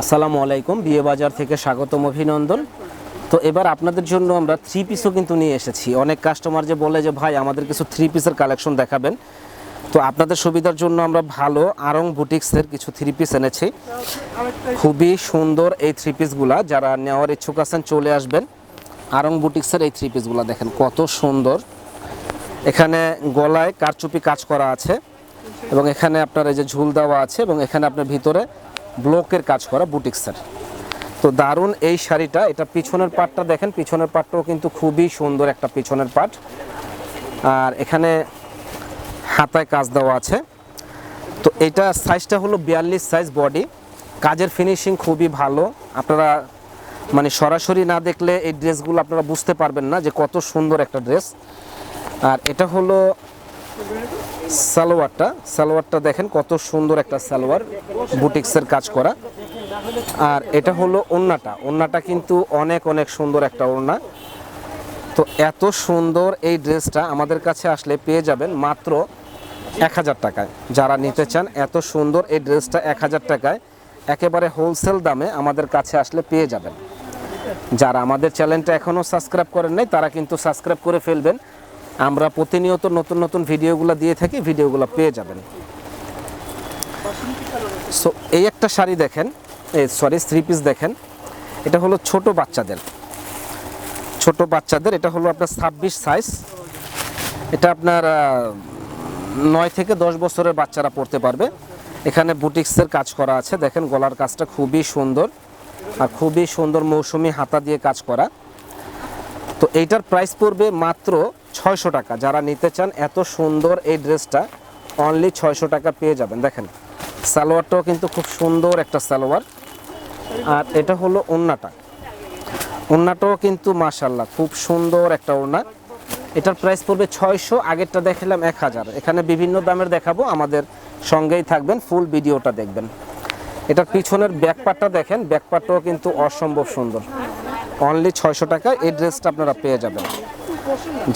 আসসালামু আলাইকুম, বিয়ে বাজার থেকে স্বাগতম অভিনন্দন। তো এবার আপনাদের জন্য আমরা থ্রি পিসও কিন্তু নিয়ে এসেছি। অনেক কাস্টমার যে বলে যে, ভাই, আমাদের কিছু থ্রি পিসের কালেকশন দেখাবেন। তো আপনাদের সুবিধার জন্য আমরা ভালো আরং বুটিক্সের কিছু থ্রি পিস এনেছি। খুবই সুন্দর এই থ্রি পিসগুলা যারা নেওয়ার ইচ্ছুক আছেন, চলে আসবেন। আরং বুটিক্সের এই থ্রি পিসগুলা দেখেন, কত সুন্দর। এখানে গলায় কারচুপি কাজ করা আছে এবং এখানে আপনার এই যে ঝুল দেওয়া আছে এবং এখানে আপনার ভিতরে ব্লকের কাজ করা বুটিক্সের তো দারুণ এই শাড়িটা, এটা পিছনের পাটটা দেখেন, পিছনের পাটটাও কিন্তু খুবই সুন্দর একটা পিছনের পাট। আর এখানে হাতায় কাজ দেওয়া আছে। তো এটা সাইজটা হলো বিয়াল্লিশ সাইজ বডি কাজের ফিনিশিং খুবই ভালো। আপনারা মানে সরাসরি না দেখলে এই ড্রেসগুলো আপনারা বুঝতে পারবেন না যে কত সুন্দর একটা ড্রেস। আর এটা হলো সালোয়ারটা সালোয়ারটা দেখেন কত সুন্দর একটা সালোয়ার বুটিক্সের কাজ করা। আর এটা হলো ওন্নাটা ওন্নাটা কিন্তু অনেক অনেক সুন্দর একটা ওড়না তো এত সুন্দর এই ড্রেসটা আমাদের কাছে আসলে পেয়ে যাবেন মাত্র এক হাজার টাকায়। যারা নিতে চান, এত সুন্দর এই ড্রেসটা এক হাজার টাকায় একেবারে হোলসেল দামে আমাদের কাছে আসলে পেয়ে যাবেন। যারা আমাদের চ্যানেলটা এখনও সাবস্ক্রাইব করেন নাই, তারা কিন্তু সাবস্ক্রাইব করে ফেলবেন। আমরা প্রতিনিয়ত নতুন নতুন ভিডিওগুলো দিয়ে থাকি, ভিডিওগুলো পেয়ে যাবেন। সো এই একটা শাড়ি দেখেন, এই সরি থ্রি পিস দেখেন। এটা হলো ছোট বাচ্চাদের। ছোট বাচ্চাদের, এটা হলো আপনার ছাব্বিশ সাইজ এটা আপনার নয় থেকে দশ বছরের বাচ্চারা পড়তে পারবে। এখানে বুটিক্সের কাজ করা আছে। দেখেন গলার কাজটা খুবই সুন্দর। আর খুবই সুন্দর মৌসুমি হাতা দিয়ে কাজ করা। তো এইটার প্রাইস পড়বে মাত্র ছয়শো টাকা। যারা নিতে চান, এত সুন্দর এই ড্রেসটা অনলি ছয়শো টাকা পেয়ে যাবেন। দেখেন, সালোয়ারটাও কিন্তু খুব সুন্দর একটা সালোয়ার। আর এটা হলো ওন্নাটা। ওন্নাটাও কিন্তু মাশাল্লাহ খুব সুন্দর একটা ওড়না এটার প্রাইস পড়বে ছয়শো, আগেরটা দেখালাম এক হাজার। এখানে বিভিন্ন দামের দেখাবো, আমাদের সঙ্গেই থাকবেন ফুল ভিডিওটা দেখবেন। এটার পিছনের ব্যাকপার্টটা দেখেন ব্যাকপার্টটাও কিন্তু অসম্ভব সুন্দর। অনলি ছয়শো টাকা এই ড্রেসটা আপনারা পেয়ে যাবেন।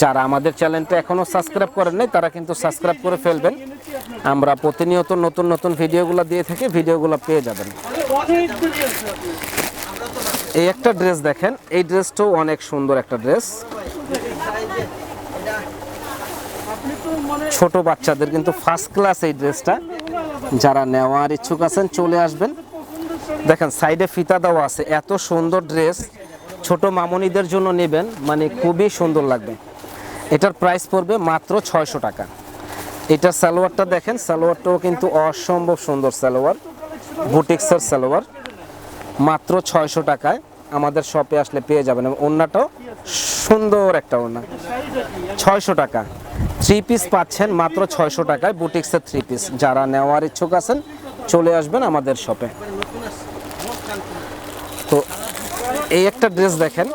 যারা আমাদের চ্যানেলটা এখনও সাবস্ক্রাইব করেন নাই, তারা কিন্তু সাবস্ক্রাইব করে ফেলবেন। আমরা প্রতিনিয়ত নতুন নতুন ভিডিওগুলো দিয়ে থাকি, ভিডিওগুলো পেয়ে যাবেন। এই একটা ড্রেস দেখেন, এই ড্রেসটাও অনেক সুন্দর একটা ড্রেস ছোট বাচ্চাদের কিন্তু ফার্স্ট ক্লাস এই ড্রেসটা যারা নেওয়ার ইচ্ছুক আছেন, চলে আসবেন। দেখেন সাইডে ফিতা দেওয়া আছে, এত সুন্দর ড্রেস ছোট মামনিদের জন্য নেবেন মানে খুবই সুন্দর লাগবে। এটার প্রাইস পড়বে মাত্র ছয়শো টাকা। এটা সালোয়ারটা দেখেন, সালোয়ারটাও কিন্তু অসম্ভব সুন্দর সালোয়ার, বুটিক্সের সালোয়ার। মাত্র ছয়শো টাকায় আমাদের শপে আসলে পেয়ে যাবেন এবং ওড়নাটাও সুন্দর একটা ওড়না। ছয়শো টাকা। থ্রি পিস পাচ্ছেন মাত্র ছয়শো টাকায়, বুটিক্সের থ্রি পিস যারা নেওয়ার ইচ্ছুক আছেন, চলে আসবেন আমাদের শপে তো এই একটা ড্রেস দেখেন।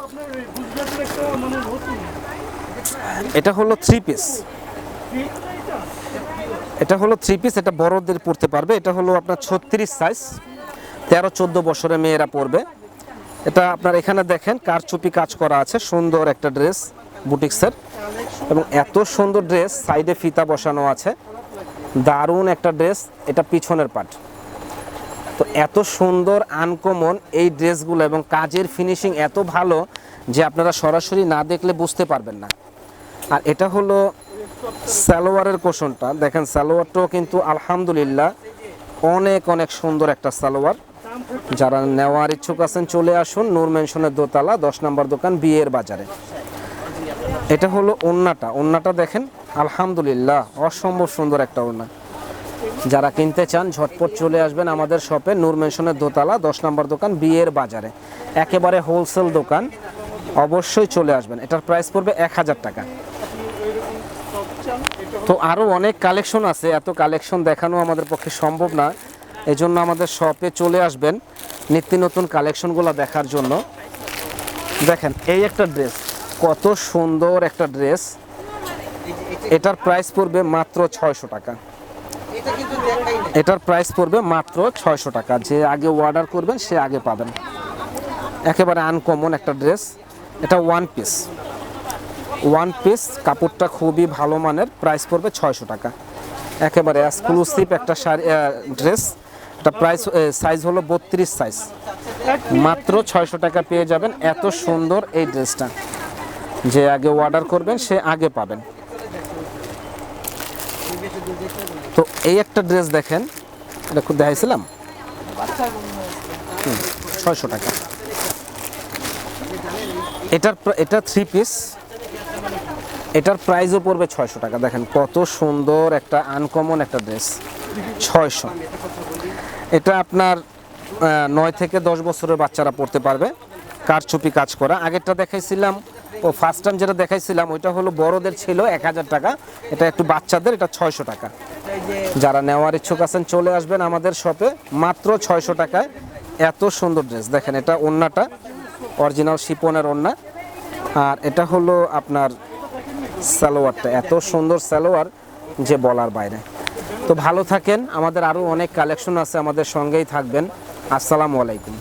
এটা হলো থ্রি পিস এটা হলো থ্রি পিস এটা বড়দের পড়তে পারবে। এটা হলো আপনার ছত্রিশ সাইজ তেরো চোদ্দ বছরের মেয়েরা পরবে। এটা আপনার এখানে দেখেন, কারচুপি কাজ করা আছে, সুন্দর একটা ড্রেস বুটিক্সের। এবং এত সুন্দর ড্রেস সাইডে ফিতা বসানো আছে। দারুণ একটা ড্রেস এটা পিছনের পাট তো এত সুন্দর আনকমন এই ড্রেসগুলো এবং কাজের ফিনিশিং এত ভালো যে আপনারা সরাসরি না দেখলে বুঝতে পারবেন না। আর এটা হলো সালোয়ারের কোশনটা। দেখেন, সালোয়ারটাও কিন্তু আলহামদুলিল্লাহ অনেক অনেক সুন্দর একটা সালোয়ার। যারা নেওয়ার ইচ্ছুক আছেন, চলে আসুন নূর মেনশনের দোতলা, দশ নম্বর দোকান, বিয়ের বাজারে। এটা হলো ওন্নাটা। ওন্নাটা দেখেন, আলহামদুলিল্লাহ, অসম্ভব সুন্দর একটা ওন্না। যারা কিনতে চান, ঝটপট চলে আসবেন আমাদের শপে। নূর মেনশনের দোতলা, দশ নম্বর দোকান, বিয়ের বাজারে। একেবারে হোলসেল দোকান। অবশ্যই চলে আসবেন। এটার প্রাইস পড়বে এক হাজার টাকা। তো আরও অনেক কালেকশন আছে। এত কালেকশন দেখানো আমাদের পক্ষে সম্ভব না। এজন্য আমাদের শপে চলে আসবেন নিত্য নতুন কালেকশনগুলো দেখার জন্য। দেখেন, এই একটা ড্রেস কত সুন্দর একটা ড্রেস এটার প্রাইস পড়বে মাত্র ছয়শো টাকা। এটার প্রাইস পড়বে মাত্র ছয়শো টাকা। যে আগে অর্ডার করবেন, সে আগে পাবেন। একেবারে আনকমন একটা ড্রেস এটা ওয়ান পিস ওয়ান পিস কাপড়টা খুবই ভালো মানের। প্রাইস পড়বে ছয়শো টাকা। একেবারে এক্সক্লুসিভ একটা শাড়ি ড্রেস এটা প্রাইস সাইজ হলো বত্রিশ সাইজ মাত্র ছয়শো টাকা পেয়ে যাবেন। এত সুন্দর এই ড্রেসটা যে আগে অর্ডার করবেন, সে আগে পাবেন। তো এই একটা ড্রেস দেখেন, এটা খুব দেখাইছিলাম? ছয়শো টাকা। এটার এটা থ্রি পিস এটার প্রাইসও পড়বে ছয়শো টাকা। দেখেন কত সুন্দর একটা আনকমন একটা ড্রেস ছয়শো। এটা আপনার নয় থেকে দশ বছরের বাচ্চারা পড়তে পারবে। কারচুপি কাজ করা। আগেরটা দেখাইছিলাম ও ফার্স্ট টাইম যেটা দেখাইছিলাম, ওইটা হলো বড়দের ছিল এক হাজার টাকা। এটা একটু বাচ্চাদের, এটা ছয়শো টাকা। যারা নেওয়ার ইচ্ছুক আছেন, চলে আসবেন আমাদের শপে। মাত্র ছয়শো টাকায়। এত সুন্দর ড্রেস দেখেন, এটা ওন্নাটা। অরিজিনাল শিপনের ওন্না। আর এটা হলো আপনার সালোয়ারটা। এত সুন্দর সালোয়ার যে বলার বাইরে। তো ভালো থাকেন। আমাদের আরও অনেক কালেকশন আছে। আমাদের সঙ্গেই থাকবেন। আসসালামু আলাইকুম।